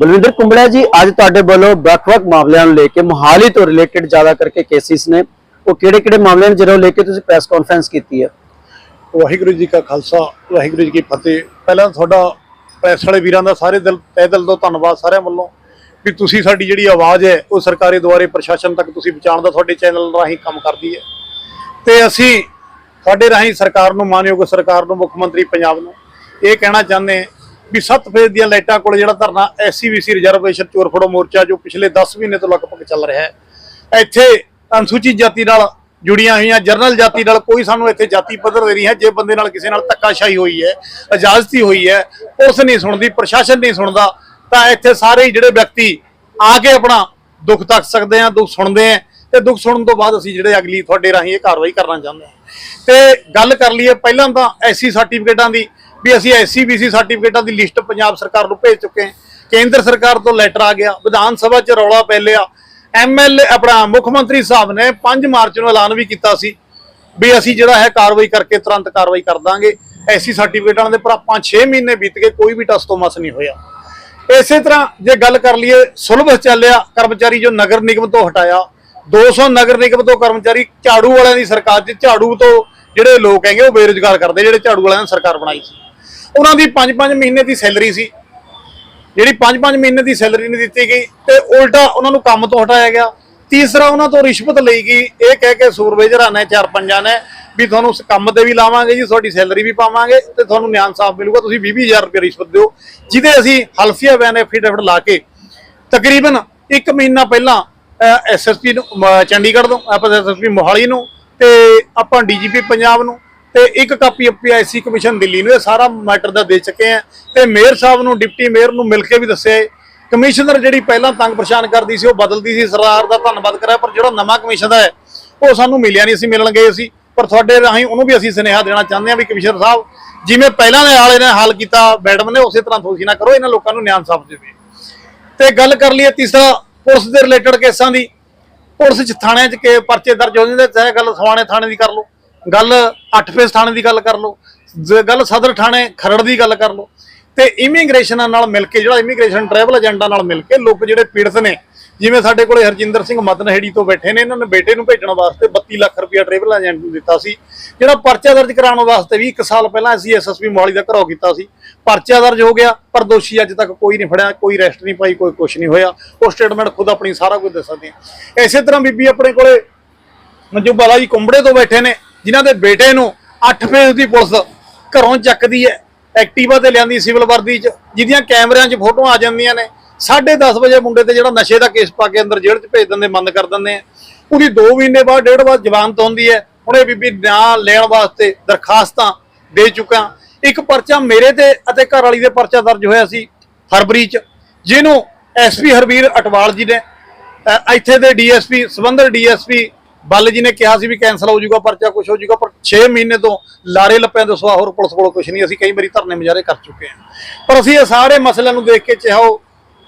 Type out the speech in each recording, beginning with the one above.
ਬਲਵਿੰਦਰ ਕੁੰਬੜਾ ਜੀ, ਅੱਜ ਤੁਹਾਡੇ ਵੱਲੋਂ ਵੱਖ-ਵੱਖ ਮਾਮਲਿਆਂ ਨੂੰ ਲੈ ਕੇ, ਮੁਹਾਲੀ ਤੋਂ ਰਿਲੇਟਡ ਜ਼ਿਆਦਾ ਕਰਕੇ ਕੇਸਿਸ ਨੇ। ਉਹ ਕਿਹੜੇ-ਕਿਹੜੇ ਮਾਮਲੇ ਨੇ ਜਿਹਨਾਂ ਨੂੰ ਲੈ ਕੇ ਤੁਸੀਂ ਪ੍ਰੈਸ ਕਾਨਫਰੰਸ ਕੀਤੀ ਹੈ? ਵਾਹਿਗੁਰੂ ਜੀ ਕਾ ਖਾਲਸਾ, ਵਾਹਿਗੁਰੂ ਜੀ ਕੀ ਫਤਿਹ। ਪਹਿਲਾਂ ਤੁਹਾਡਾ ਪ੍ਰੈਸ ਵਾਲੇ ਵੀਰਾਂ ਦਾ ਸਾਰੇ ਦਿਲ, ਤਹਿ ਦਿਲ ਤੋਂ ਧੰਨਵਾਦ ਸਾਰਿਆਂ ਵੱਲੋਂ ਵੀ ਤੁਸੀਂ ਸਾਡੀ ਜਿਹੜੀ ਆਵਾਜ਼ ਹੈ, ਉਹ ਸਰਕਾਰੀ ਦੁਆਰੇ ਪ੍ਰਸ਼ਾਸਨ ਤੱਕ ਤੁਸੀਂ ਪਹੁੰਚਾਉਣ ਦਾ ਤੁਹਾਡੇ ਚੈਨਲ ਰਾਹੀਂ ਕੰਮ ਕਰਦੀ ਹੈ। ਤੇ ਅਸੀਂ ਤੁਹਾਡੇ ਰਾਹੀਂ ਸਰਕਾਰ ਨੂੰ, ਮਾਨਯੋਗ ਸਰਕਾਰ ਨੂੰ, ਮੁੱਖ ਮੰਤਰੀ ਪੰਜਾਬ ਨੂੰ ਇਹ ਕਹਿਣਾ ਚਾਹੁੰਦੇ ਵੀ ਸੱਤ ਫੇਜ਼ ਦੀਆਂ ਲਾਈਟਾਂ ਕੋਲ ਜਿਹੜਾ ਧਰਨਾ ਐਸਸੀਬੀਸੀ ਰਿਜ਼ਰਵੇਸ਼ਨ ਚੋਰ ਫੜੋ ਮੋਰਚਾ ਜੋ ਪਿਛਲੇ 10 ਮਹੀਨੇ ਤੋਂ ਲਗਭਗ ਚੱਲ ਰਿਹਾ ਹੈ। ਇੱਥੇ ਅਨੁਸੂਚਿਤ ਜਾਤੀ ਨਾਲ ਜੁੜੀਆਂ ਹੋਈਆਂ ਜਰਨਲ ਜਾਤੀ ਨਾਲ ਕੋਈ ਸਾਨੂੰ ਇੱਥੇ ਜਾਤੀ ਪੱਧਰ ਦੇ ਨਹੀਂ ਹੈ, ਜੇ ਬੰਦੇ ਨਾਲ ਕਿਸੇ ਨਾਲ ਧੱਕਾਸ਼ਾਹੀ ਹੋਈ ਹੈ ਇਜਾਜ਼ਤੀ ਹੋਈ ਹੈ ਉਸ ਨਹੀਂ ਸੁਣਦੀ, ਪ੍ਰਸ਼ਾਸਨ ਨਹੀਂ ਸੁਣਦਾ, ਤਾਂ ਇੱਥੇ ਸਾਰੇ ਜਿਹੜੇ ਵਿਅਕਤੀ ਆ ਕੇ ਆਪਣਾ ਦੁੱਖ ਤੱਕ ਸਕਦੇ ਆ, ਦੁੱਖ ਸੁਣਦੇ ਆ ਤੇ ਦੁੱਖ ਸੁਣਨ ਤੋਂ ਬਾਅਦ ਅਸੀਂ ਜਿਹੜੇ ਅਗਲੀ ਤੁਹਾਡੇ ਰਾਹੀਂ ਇਹ ਕਾਰਵਾਈ ਕਰਨਾ ਚਾਹੁੰਦੇ ਹਾਂ ਤੇ ਗੱਲ ਕਰ ਲਈਏ ਪਹਿਲਾਂ ਤਾਂ ਐਸਸੀ ਸਰਟੀਫਿਕੇਟਾਂ ਦੀ ਵੀ ਅਸੀਂ ਐਸਸੀ ਬੀਸੀ ਸਰਟੀਫਿਕੇਟਾਂ ਦੀ ਲਿਸਟ ਪੰਜਾਬ ਸਰਕਾਰ ਨੂੰ ਭੇਜ ਚੁੱਕੇ ਹਾਂ। ਕੇਂਦਰ ਸਰਕਾਰ ਤੋਂ ਲੈਟਰ ਆ ਗਿਆ, ਵਿਧਾਨ ਸਭਾ 'ਚ ਰੌਲਾ ਪੈ ਲਿਆ। ਐਮਐਲਏ ਆਪਣਾ ਮੁੱਖ ਮੰਤਰੀ ਸਾਹਿਬ ਨੇ 5 ਮਾਰਚ ਨੂੰ ਐਲਾਨ ਵੀ ਕੀਤਾ ਸੀ ਵੀ ਅਸੀਂ ਜਿਹੜਾ ਹੈ ਕਾਰਵਾਈ ਕਰਕੇ ਤੁਰੰਤ ਕਾਰਵਾਈ ਕਰ ਦਾਂਗੇ। ਐਸੀ ਸਰਟੀਫਿਕੇਟਾਂ ਦੇ ਪਰ ਆਪਾਂ 6 ਮਹੀਨੇ ਬੀਤ ਗਏ, ਕੋਈ ਵੀ ਟਸ ਤੋਂ ਮਸ ਨਹੀਂ ਹੋਇਆ। ਇਸੇ ਤਰ੍ਹਾਂ ਜੇ ਗੱਲ ਕਰ ਲਈਏ, ਸੁਲਭ ਚੱਲਿਆ, ਕਰਮਚਾਰੀ ਜੋ ਨਗਰ ਨਿਗਮ ਤੋਂ ਹਟਾਇਆ 200 ਨਗਰ ਨਿਗਮ ਤੋਂ ਕਰਮਚਾਰੀ ਝਾੜੂ ਵਾਲਿਆਂ ਦੀ ਸਰਕਾਰ 'ਚ, ਝਾੜੂ ਤੋਂ ਜਿਹੜੇ ਲੋਕ ਹੈਗੇ ਉਹ ਬੇਰੁਜ਼ਗਾਰ ਕਰਦੇ, ਜਿਹੜੇ ਝਾੜੂ ਵਾਲਿਆਂ ਨੇ ਸਰਕਾਰ ਬਣਾਈ ਸੀ। ਉਹਨਾਂ ਦੀ 5-5 ਮਹੀਨੇ ਦੀ ਸੈਲਰੀ ਸੀ। ਜਿਹੜੀ 5-5 ਮਹੀਨੇ ਦੀ ਸੈਲਰੀ ਨਹੀਂ ਦਿੱਤੀ ਗਈ ਤੇ ਉਲਟਾ ਉਹਨਾਂ ਨੂੰ ਕੰਮ ਤੋਂ ਹਟਾਇਆ ਗਿਆ। ਤੀਸਰਾ ਉਹਨਾਂ ਤੋਂ ਰਿਸ਼ਵਤ ਲਈ ਗਈ। ਇਹ ਕਹਿ ਕੇ ਸੂਰਵੇਜਰਾਂ ਨੇ ਚਾਰ ਪੰਜਾਂ ਨੇ ਵੀ ਤੁਹਾਨੂੰ ਉਸ ਕੰਮ ਤੇ ਵੀ ਲਾਵਾਂਗੇ ਜੀ, ਤੁਹਾਡੀ ਸੈਲਰੀ ਵੀ ਪਾਵਾਂਗੇ ਤੇ ਤੁਹਾਨੂੰ ਨਿਆਂ ਸਾਫ਼ ਮਿਲੂਗਾ। ਤੁਸੀਂ 20000 ਰੁਪਏ ਰਿਸ਼ਵਤ ਦਿਓ, ਜਿਹਦੇ ਅਸੀਂ ਹਲਫੀਆ ਬੈਨ ਐਫੀਡੇਵਿਟ ਲਾ ਕੇ ਤਕਰੀਬਨ 1 ਮਹੀਨਾ ਪਹਿਲਾਂ ਐਸਐਸਪੀ ਨੂੰ ਮ- ਚੰਡੀਗੜ੍ਹ ਤੋਂ, ਆਪਾਂ ਐਸਐਸਪੀ ਮੋਹਾਲੀ ਨੂੰ ਤੇ ਆਪਾਂ ਡੀਜੀਪੀ ਪੰਜਾਬ ਨੂੰ ਤੇ ਇੱਕ ਕਾਪੀ ਪੀਆਈਸੀ ਕਮਿਸ਼ਨ ਦਿੱਲੀ ਨੂੰ ਇਹ ਸਾਰਾ ਮੈਟਰ ਦਾ ਦੇ ਚੁੱਕੇ ਆ। ਤੇ ਮੇਅਰ ਸਾਹਿਬ ਨੂੰ, ਡਿਪਟੀ ਮੇਅਰ ਨੂੰ ਮਿਲ ਕੇ ਵੀ ਦੱਸਿਆ ਹੈ ਕਮਿਸ਼ਨਰ ਜਿਹੜੀ ਪਹਿਲਾਂ ਤੰਗ ਪਰੇਸ਼ਾਨ ਕਰਦੀ ਸੀ, ਉਹ ਬਦਲਦੀ ਸੀ। ਸਰਦਾਰ ਦਾ ਧੰਨਵਾਦ ਕਰਿਆ, ਪਰ ਜਿਹੜਾ ਨਵਾਂ ਕਮਿਸ਼ਨਰ ਹੈ, ਉਹ ਸਾਨੂੰ ਮਿਲਿਆ ਨਹੀਂ। ਅਸੀਂ ਮਿਲਣ ਗਏ ਸੀ, ਪਰ ਤੁਹਾਡੇ ਰਾਹੀਂ ਉਹਨੂੰ ਵੀ ਅਸੀਂ ਸੁਨੇਹਾ ਦੇਣਾ ਚਾਹੁੰਦੇ ਹਾਂ ਵੀ ਕਮਿਸ਼ਨਰ ਸਾਹਿਬ, ਜਿਵੇਂ ਪਹਿਲਾਂ ਦੇ ਵਾਲੇ ਨੇ ਹੱਲ ਕੀਤਾ ਮੈਡਮ ਨੇ, ਉਸੇ ਤਰ੍ਹਾਂ ਤੁਸੀਂ ਨਾ ਕਰੋ। ਇਹਨਾਂ ਲੋਕਾਂ ਨੂੰ ਨਿਆਂ ਸਾਫ਼ ਦੇਵੇ ਤੇ ਗੱਲ ਕਰ ਲਈਏ ਤੀਸਰਾ, ਪੁਲਿਸ ਦੇ ਰਿਲੇਟਡ ਕੇਸਾਂ ਦੀ। ਪੁਲਿਸ ਚ ਥਾਣਿਆਂ ਚ ਕੇ ਪਰਚੇ ਦਰਜ ਹੋ ਜਾਂਦੇ, ਚਾਹੇ ਗੱਲ ਸਵਾਣੇ ਥਾਣੇ ਦੀ ਕਰ ਲਓ। ਗੱਲ 8 ਫੇਸ ਥਾਣੇ ਦੀ ਗੱਲ ਕਰ ਲਓ, ਜੇ ਗੱਲ ਸਦਰ ਥਾਣੇ ਖਰੜ ਦੀ ਗੱਲ ਕਰ ਲਓ, ਤੇ ਇਮੀਗ੍ਰੇਸ਼ਨ ਨਾਲ ਮਿਲ ਕੇ, ਜਿਹੜਾ ਇਮੀਗ੍ਰੇਸ਼ਨ ਟਰੈਵਲ ਏਜੰਟਾਂ ਨਾਲ ਮਿਲ ਕੇ ਲੋਕ ਜਿਹੜੇ ਪੀੜਤ ਨੇ, ਜਿਵੇਂ ਸਾਡੇ ਕੋਲੇ ਹਰਜਿੰਦਰ ਸਿੰਘ ਮਦਨਹੇੜੀ ਤੋਂ ਬੈਠੇ ਨੇ, ਇਹਨਾਂ ਨੇ ਬੇਟੇ ਨੂੰ ਭੇਜਣ ਵਾਸਤੇ 32 ਲੱਖ ਰੁਪਇਆ ਟਰੈਵਲ ਏਜੰਟ ਨੂੰ ਦਿੱਤਾ ਸੀ, ਜਿਹੜਾ ਪਰਚਾ ਦਰਜ ਕਰਾਉਣ ਵਾਸਤੇ ਵੀ 1 ਸਾਲ ਪਹਿਲਾਂ ਅਸੀਂ ਐਸਐਸਪੀ ਮੋਹਾਲੀ ਦਾ ਘਰੋ ਕੀਤਾ ਸੀ, ਪਰਚਾ ਦਰਜ ਹੋ ਗਿਆ, ਪਰ ਦੋਸ਼ੀ ਅੱਜ ਤੱਕ ਕੋਈ ਨਹੀਂ ਫੜਿਆ, ਕੋਈ ਅਰੈਸਟ ਨਹੀਂ ਪਾਈ, ਕੋਈ ਕੁਝ ਨਹੀਂ ਹੋਇਆ, ਉਹ ਸਟੇਟਮੈਂਟ ਖੁਦ ਆਪਣੀ ਸਾਰਾ ਕੁਝ ਦੱਸ ਆ ਇਸੇ ਤਰ੍ਹਾਂ ਬੀਬੀ ਆਪਣੇ ਕੋਲੇ ਮੰਜੂ ਬਾਲਾ ਜੀ ਕੁੰਬੜੇ ਤੋਂ ਬੈਠੇ ਨੇ ਜਿਨ੍ਹਾਂ ਦੇ ਬੇਟੇ ਨੂੰ 8 ਫੇਜ਼ ਦੀ ਪੁਲਿਸ ਘਰੋਂ ਚੱਕਦੀ ਹੈ, ਐਕਟਿਵਾ ਤੇ ਲਿਆਂਦੀ ਸਿਵਲ ਵਰਦੀ 'ਚ, ਜਿਹਦੀਆਂ ਕੈਮਰਿਆਂ 'ਚ ਫੋਟੋਆਂ ਆ ਜਾਂਦੀਆਂ ਨੇ। 10:30 ਵਜੇ ਮੁੰਡੇ ਤੇ ਜਿਹੜਾ ਨਸ਼ੇ ਦਾ ਕੇਸ ਪਾ ਕੇ ਅੰਦਰ ਜੇਲ੍ਹ 'ਚ ਭੇਜ ਦਿੰਦੇ, ਬੰਦ ਕਰ ਦਿੰਦੇ ਆ। ਉਹਦੀ 2 ਮਹੀਨੇ ਬਾਅਦ, ਡੇਢ ਬਾਅਦ ਜ਼ਮਾਨਤ ਹੁੰਦੀ ਹੈ, ਹੁਣ ਇਹ ਬੀਬੀ ਨਾਂ ਲੈਣ ਵਾਸਤੇ ਦਰਖਾਸਤਾਂ ਦੇ ਚੁੱਕਾ ਇੱਕ ਪਰਚਾ ਮੇਰੇ ਤੇ ਅਤੇ ਘਰ ਵਾਲੀ ਦੇ ਪਰਚਾ ਦਰਜ ਹੋਇਆ ਸੀ, ਫਰਵਰੀ 'ਚ, ਜਿਹਨੂੰ ਐਸਪੀ ਹਰਵੀਰ ਅਟਵਾਲ ਜੀ ਨੇ ਇੱਥੇ ਦੇ ਡੀਐਸਪੀ ਸਬੰਧਤ ਡੀਐਸਪੀ ਬੱਲ ਜੀ ਨੇ ਕਿਹਾ ਸੀ ਵੀ ਕੈਨਸਲ ਹੋ ਜਾਊਗਾ ਪਰਚਾ ਕੁਝ ਹੋ ਜਾਊਗਾ ਪਰ 6 ਮਹੀਨੇ ਤੋਂ ਲਾਰੇ ਲੱਪਿਆਂ ਤੋਂ ਸਵਾ ਹੋਰ ਪੁਲਿਸ ਕੋਲ ਕੁਝ ਨਹੀਂ ਅਸੀਂ ਕਈ ਵਾਰੀ ਧਰਨੇ ਮੁਜ਼ਾਹਰੇ ਕਰ ਚੁੱਕੇ ਹਾਂ। ਪਰ ਅਸੀਂ ਇਹ ਸਾਰੇ ਮਸਲਿਆਂ ਨੂੰ ਦੇਖ ਕੇ ਚਾਹੋ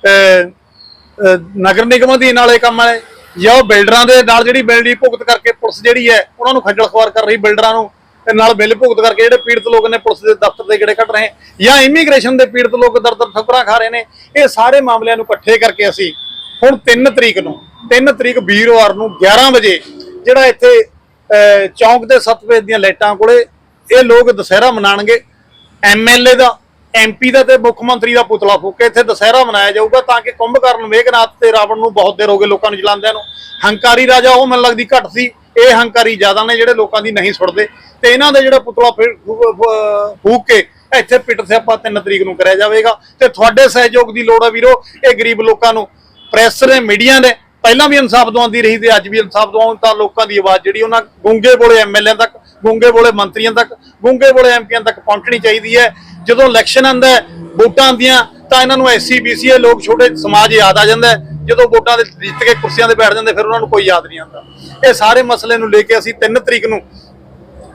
ਅ, ਨਗਰ ਨਿਗਮਾਂ ਦੀ ਨਾਲ ਇਹ ਕੰਮ ਹੈ ਜਾਂ ਉਹ ਬਿਲਡਰਾਂ ਦੇ ਨਾਲ ਜਿਹੜੀ ਬਿਲਡੀ ਭੁਗਤ ਕਰਕੇ ਪੁਲਿਸ ਜਿਹੜੀ ਹੈ ਉਹਨਾਂ ਨੂੰ ਖੱਜਲ ਖਵਾਰ ਕਰ ਰਹੀ ਬਿਲਡਰਾਂ ਨੂੰ ਤੇ ਨਾਲ ਬਿੱਲ ਭੁਗਤ ਕਰਕੇ ਜਿਹੜੇ ਪੀੜਤ ਲੋਕ ਨੇ ਪੁਲਿਸ ਦੇ ਦਫ਼ਤਰ ਦੇ ਗੇੜੇ ਕੱਢ ਰਹੇ ਜਾਂ ਇਮੀਗ੍ਰੇਸ਼ਨ ਦੇ ਪੀੜਤ ਲੋਕ ਦਰ ਦਰ ਠੱਕਰਾਂ ਖਾ ਰਹੇ ਨੇ ਇਹ ਸਾਰੇ ਮਾਮਲਿਆਂ ਨੂੰ ਇਕੱਠੇ ਕਰਕੇ ਅਸੀਂ ਹੁਣ 3 ਤਰੀਕ ਨੂੰ 3 ਤਰੀਕ ਵੀਰਵਾਰ ਨੂੰ 11 ਵਜੇ ਜਿਹੜਾ ਇੱਥੇ ਚੌਂਕ ਦੇ ਸਤਵੇਦ ਦੀਆਂ ਲਾਈਟਾਂ ਕੋਲੇ, ਇਹ ਲੋਕ ਦੁਸਹਿਰਾ ਮਨਾਣਗੇ। ਐਮਐਲਏ ਦਾ ਐਮਪੀ ਦਾ ਤੇ ਮੁੱਖ ਮੰਤਰੀ ਦਾ ਪੁਤਲਾ ਫੂਕ ਕੇ ਇੱਥੇ ਦੁਸਹਿਰਾ ਮਨਾਇਆ ਜਾਊਗਾ ਤਾਂ ਕਿ ਕੁੰਭਕਰਨ ਮੇਘਨਾਥ ਤੇ ਰਾਵਣ ਨੂੰ ਬਹੁਤ ਦੇਰ ਹੋ ਗਏ ਲੋਕਾਂ ਨੂੰ ਜਲਾਉਂਦਿਆਂ ਨੂੰ। ਹੰਕਾਰੀ ਰਾਜਾ, ਉਹ ਮੈਨੂੰ ਲੱਗਦੀ ਘੱਟ ਸੀ। ਇਹ ਹੰਕਾਰੀ ਜ਼ਿਆਦਾ ਨੇ ਜਿਹੜੇ ਲੋਕਾਂ ਦੀ ਨਹੀਂ ਸੁਣਦੇ। ਤੇ ਇਹਨਾਂ ਦਾ ਜਿਹੜਾ ਪੁਤਲਾ ਫਿਰ ਫੂਕ ਕੇ ਇੱਥੇ ਪਿੱਟ ਸਿਆਪਾ 3 ਤਰੀਕ ਨੂੰ ਕਰਿਆ ਜਾਵੇਗਾ। ਤੇ ਤੁਹਾਡੇ ਸਹਿਯੋਗ ਦੀ ਲੋੜ ਹੈ ਵੀਰੋ, ਇਹ ਗਰੀਬ ਲੋਕਾਂ ਨੂੰ। ਪ੍ਰੈਸ ਨੇ, ਮੀਡੀਆ ਨੇ ਪਹਿਲਾਂ ਵੀ ਇਨਸਾਫ ਦਵਾਉਂਦੀ ਰਹੀ ਤੇ ਅੱਜ ਵੀ ਇਨਸਾਫ ਦਵਾਉਣ ਤਾਂ ਲੋਕਾਂ ਦੀ ਆਵਾਜ਼ ਜਿਹੜੀ ਉਹਨਾਂ ਗੁੰਗੇ ਬੋਲੇ ਐਮਐਲਏ ਤੱਕ, ਗੁੰਗੇ ਬੋਲੇ ਮੰਤਰੀਆਂ ਤੱਕ, ਗੁੰਗੇ ਬੋਲੇ ਐਮਪੀਆਂ ਤੱਕ ਪਹੁੰਚਣੀ ਚਾਹੀਦੀ ਹੈ। ਜਦੋਂ ਇਲੈਕਸ਼ਨ ਆਉਂਦਾ ਵੋਟਾਂ ਆਉਂਦੀਆਂ, ਤਾਂ ਇਹਨਾਂ ਨੂੰ ਐਸਸੀ ਬੀਸੀ ਲੋਕ ਛੋਟੇ ਸਮਾਜ ਯਾਦ ਆ ਜਾਂਦਾ ਜਦੋਂ ਵੋਟਾਂ ਦੇ ਜਿੱਤ ਕੇ ਕੁਰਸੀਆਂ ਤੇ ਬੈਠ ਜਾਂਦੇ, ਫਿਰ ਉਹਨਾਂ ਨੂੰ ਕੋਈ ਯਾਦ ਨਹੀਂ ਆਉਂਦਾ। ਇਹ ਸਾਰੇ ਮਸਲੇ ਨੂੰ ਲੈ ਕੇ ਅਸੀਂ 3 ਤਰੀਕ ਨੂੰ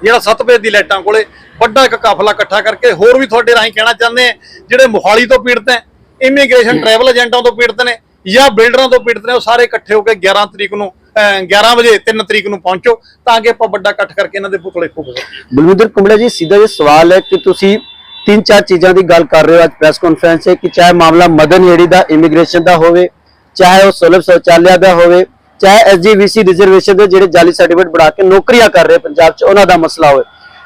ਜਿਹੜਾ ਸਤਵੇਦ ਦੀ ਲਾਈਟਾਂ ਕੋਲੇ ਵੱਡਾ ਇੱਕ ਕਾਫਲਾ ਇਕੱਠਾ ਕਰਕੇ ਹੋਰ ਵੀ ਤੁਹਾਡੇ ਰਾਹੀਂ ਕਹਿਣਾ ਚਾਹੁੰਦੇ ਆ ਜਿਹੜੇ ਮੋਹਾਲੀ ਤੋਂ ਪੀੜਤ ਹੈ ਇਮੀਗ੍ਰੇਸ਼ਨ ਟਰੈਵਲ ਏਜੰਟਾਂ ਤੋਂ ਪੀੜਤ ਨੇ ਜਾਂ ਬਿਲਡਰਾਂ ਤੋਂ ਪੀੜਤ ਨੇ, ਉਹ ਸਾਰੇ ਇਕੱਠੇ ਹੋ ਕੇ 11 ਤਰੀਕ ਨੂੰ 11 ਵਜੇ 3 ਤਰੀਕ ਨੂੰ ਪਹੁੰਚੋ, ਤਾਂ ਕਿ ਆਪਾਂ ਵੱਡਾ ਇਕੱਠ ਕਰਕੇ ਇਹਨਾਂ ਦੇ ਪੁਤਲੇ ਫੂਕ ਬਲਵਿੰਦਰ ਕੁੰਬੜਾ ਜੀ, ਸਿੱਧਾ ਇਹ ਸਵਾਲ ਹੈ ਕਿ ਤੁਸੀਂ ਤਿੰਨ ਚਾਰ ਚੀਜ਼ਾਂ ਦੀ ਗੱਲ ਕਰ ਰਹੇ ਹੋ ਅੱਜ ਪ੍ਰੈਸ ਕਾਨਫਰੰਸ 'ਚ, ਕਿ ਚਾਹੇ ਮਾਮਲਾ ਮਦਨ ਏੜੀ ਦਾ ਇਮੀਗ੍ਰੇਸ਼ਨ ਦਾ ਹੋਵੇ, ਚਾਹੇ ਉਹ ਸੁਲਭ ਸ਼ੌਚਾਲਿਆ ਦਾ ਹੋਵੇ, ਚਾਹੇ ਐਸਜੀਵੀਸੀ ਰਿਜ਼ਰਵੇਸ਼ਨ ਦੇ ਜਿਹੜੇ ਜਾਲੀ ਸਰਟੀਫਿਕੇਟ ਬਣਾ ਕੇ ਨੌਕਰੀਆਂ ਕਰ ਰਹੇ ਪੰਜਾਬ 'ਚ, ਉਹਨਾਂ ਦਾ ਮਸਲਾ ਹੋਵੇ।